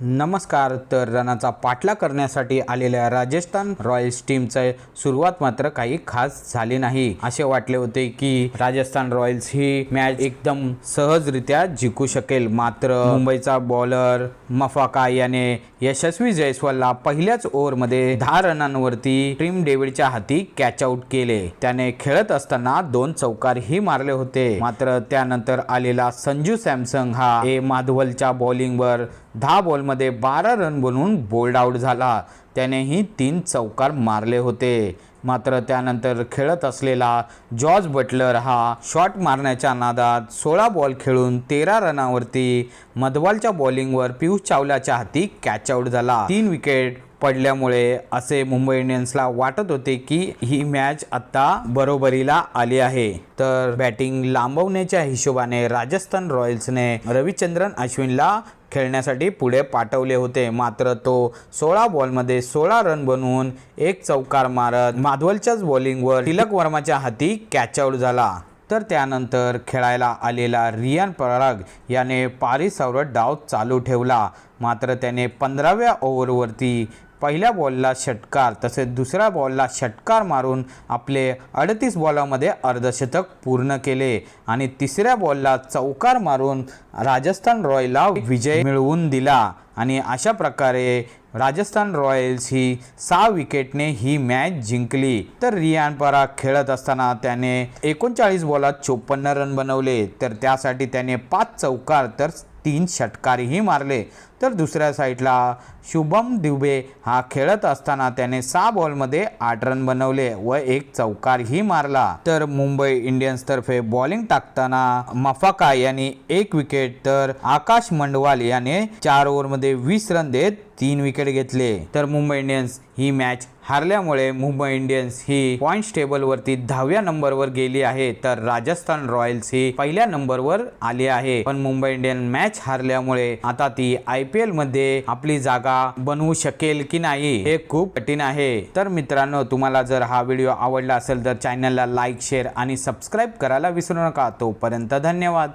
नमस्कार तर रनाचा पाठला करण्यासाठी आलेल्या राजस्थान रॉयल्स टीमचं सुरुवात मात्र काही खास झाली नाही. असे वाटले होते की राजस्थान रॉयल्स ही मॅच एकदम सहजरित्या जिंकू शकेल. मात्र मुंबईचा बॉलर मफाका याने यशस्वी जयस्वालला पहिल्याच ओव्हरमध्ये दहा रनांवरती टीम डेव्हिडच्या हाती कॅच आउट केले. त्याने खेळत असताना दोन चौकारही मारले होते. मात्र त्यानंतर आलेला संजू सॅमसंग हा ए माधवलच्या बॉलिंगवर दहा बॉलमध्ये बारा रन बनवून बोल्ड आउट झाला. त्यानेही तीन चौकार मारले होते. मात्र त्यानंतर खेळत असलेला जॉर्ज बटलर हा शॉट मारण्याच्या नादात सोळा बॉल खेळून तेरा रनावरती मधवालच्या बॉलिंगवर पियुष चावलाच्या हाती कॅच आउट झाला. तीन विकेट पडल्यामुळे असे मुंबई इंडियन्सला वाटत होते की ही मॅच आता बरोबरीला आली आहे. तर बॅटिंग लांबवण्याच्या हिशोबाने राजस्थान रॉयल्सने रविचंद्रन अश्विनला खेळण्यासाठी पुढे पाठवले होते. मात्र तो सोळा बॉलमध्ये सोळा रन बनवून एक चौकार मारत माधवलच्याच बॉलिंगवर तिलक वर्माच्या हाती कॅच आउट झाला. तर त्यानंतर खेळायला आलेला रियान पराग याने पारिसावर डाव चालू ठेवला. मात्र त्याने पंधराव्या ओव्हरवरती पहिल्या बॉलला षटकार तसेच दुसऱ्या बॉलला षटकार मारून आपले अडतीस बॉलामध्ये अर्धशतक पूर्ण केले आणि तिसऱ्या बॉलला चौकार मारून राजस्थान रॉयला विजय मिळवून दिला. आणि अशा प्रकारे राजस्थान रॉयल्स ही सहा विकेटने ही मॅच जिंकली. तर रियान पराग खेळत असताना त्याने एकोणचाळीस बॉलात चोपन्न रन बनवले. तर त्यासाठी त्याने पाच चौकार तर तीन षटकारही मारले. तर दुसऱ्या साईडला शुभम दुबे हा खेळत असताना त्याने सहा बॉलमध्ये आठ रन बनवले व एक चौकारही मारला. तर मुंबई इंडियन्सतर्फे बॉलिंग टाकताना मफाका यांनी एक विकेट तर आकाश मंडवाल याने चार ओव्हरमध्ये वीस रन देत तीन विकेट घेतले. तर मुंबई इंडियन्स ही मॅच हारल्यामुळे मुंबई इंडियन्स ही पॉईंट्स टेबलवरती दहाव्या नंबरवर गेली आहे. तर राजस्थान रॉयल्स ही पहिल्या नंबरवर आली आहे. पण मुंबई इंडियन मॅच हारल्यामुळे आता ती आय पी मध्ये आपली जागा बनवू शकेल की नाही हे खूप कठीण आहे. तर मित्रांनो तुम्हाला जर हा व्हिडिओ आवडला असेल तर चॅनलला लाईक शेअर आणि सबस्क्राईब करायला विसरू नका. तोपर्यंत धन्यवाद.